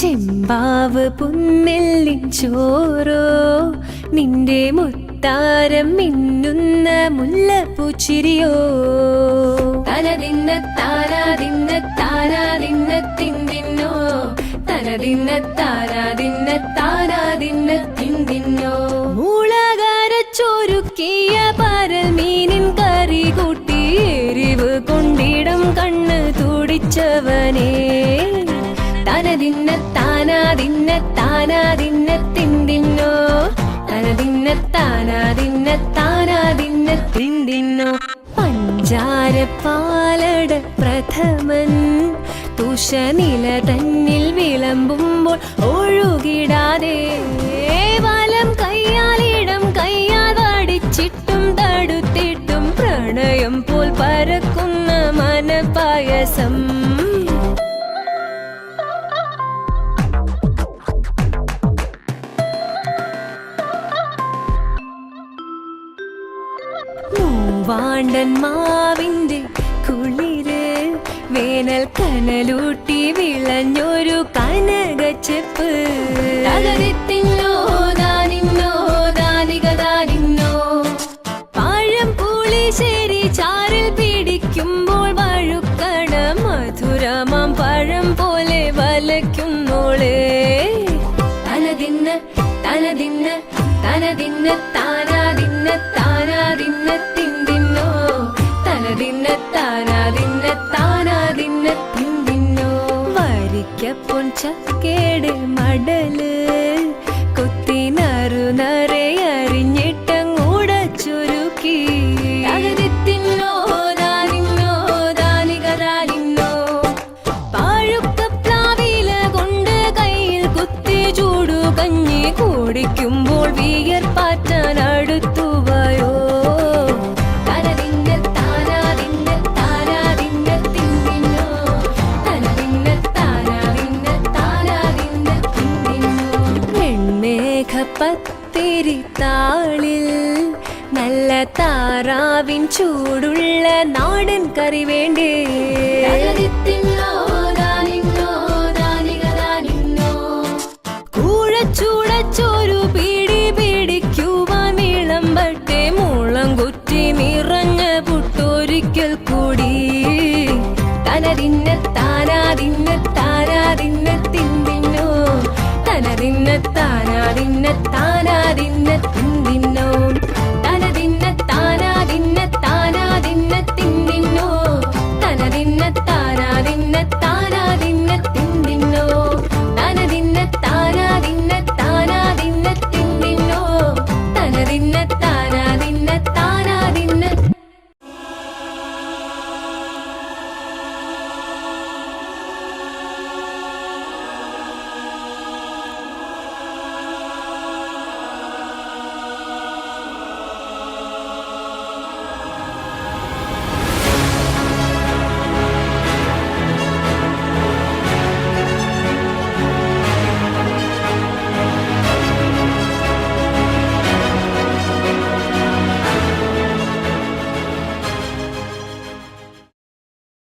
ചെമ്പാവ് പുന്നെല്ലിൻ ചോറോ നിന്റെ മുത്താരം മിന്നുന്ന മുല്ലപ്പൂച്ചിരിയോ? തനതിന്ന താരാതിന്ന താരാതിന്ന തിന്തിന്നോ? തനതിന്ന താരാതിന്ന താരാതിന്ന തിന്തിന്നോ? ചോരുക്കിയ പരൽ മീനിൻ കറി കൂട്ടി എരിവ് കൊണ്ടിടം കണ്ണ് തുടിച്ചവനേ. തനതിന്ന താനാതിന്ന താനാതിന്ന തിന്തിന്നോ തനതിന്ന താനാതിന്ന താനാതിന്ന തിന്തിന്നോ പഞ്ചാര പാലട പ്രഥമൻ തുഷനില തന്നിൽ വിളമ്പുമ്പോൾ ഒഴുകിടാതെ വലം കയ്യാലിടം കയ്യാൽ വടിച്ചിട്ടും തടുത്തിട്ടും പ്രണയം പോൽ പരക്കുന്ന മനപായസം മൂവാണ്ടൻ മാവിന്റെ കുളിര് വേനൽ കനലൂട്ടി വിളഞ്ഞൊരു കനകച്ചെപ്പ്. തകരത്തിന്നോ ദാനിന്നോ ദാനിക ദാനിന്നോ പഴം പുളിശ്ശേരി ചാറിൽ പിടിക്കുമ്പോൾ വഴുക്കണ മധുരമാം പഴം പോലെ വലയ്ക്കുന്നോളേ. തനതിന്ന് തനതിന്ന് തനതിന്ന് താനാതിന്ന് താനാതിന്ന് വരിക്കപ്പൊൻ ചക്കേട് മടൽ വെൺമേഘപ്പത്തിരി താളിൽ നല്ല താറാവിൻ ചൂടുള്ള നാടൻ കറി വേണ്ടേ? കൂഴച്ചൂടച്ചോരു പിടി പിടിക്കുവാൻ വിളമ്പട്ടെ കുറ്റി നിറഞ്ഞ പുട്ടൊരിക്കൽ കൂടി. താനാതിന്ന താനാതിന്ന